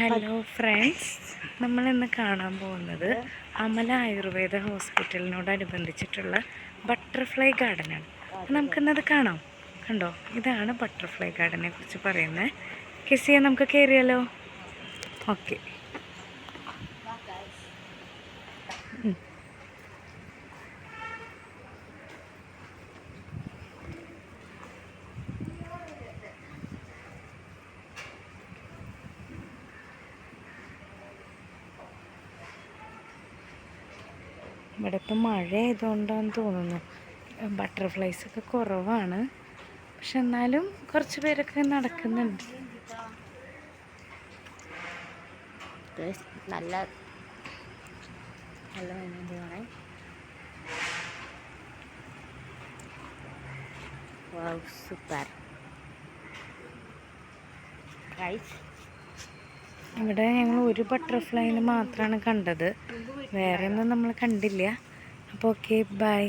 Hello friends നമ്മൾ ഇന്ന് കാണാൻ പോകുന്നത് അമല ആയുർവേദ ഹോസ്പിറ്റലിനോടനുബന്ധിച്ചിട്ടുള്ള ബട്ടർഫ്ലൈ ഗാർഡനാണ്. അപ്പം നമുക്കിന്നത് കാണാം. കണ്ടോ? ഇതാണ് ബട്ടർഫ്ലൈ ഗാർഡനെ കുറിച്ച് പറയുന്നത്. കിസ് ചെയ്യാൻ നമുക്ക് കയറിയാലോ? ഓക്കെ. ഇവിടെ ഇപ്പം മഴ ആയതുകൊണ്ടാന്ന് തോന്നുന്നു. ബട്ടർഫ്ലൈസ് ഒക്കെ കുറവാണ്. പക്ഷെ എന്നാലും കുറച്ച് പേരൊക്കെ നടക്കുന്നുണ്ട്. നല്ല നല്ല വാവ് സൂപ്പർ ഇവിടെ ഞങ്ങൾ ഒരു ബട്ടർഫ്ലൈനെ മാത്രമാണ് കണ്ടത്. വേറെ ഒന്നും നമ്മൾ കണ്ടില്ല. അപ്പോൾ ഓക്കെ ബൈ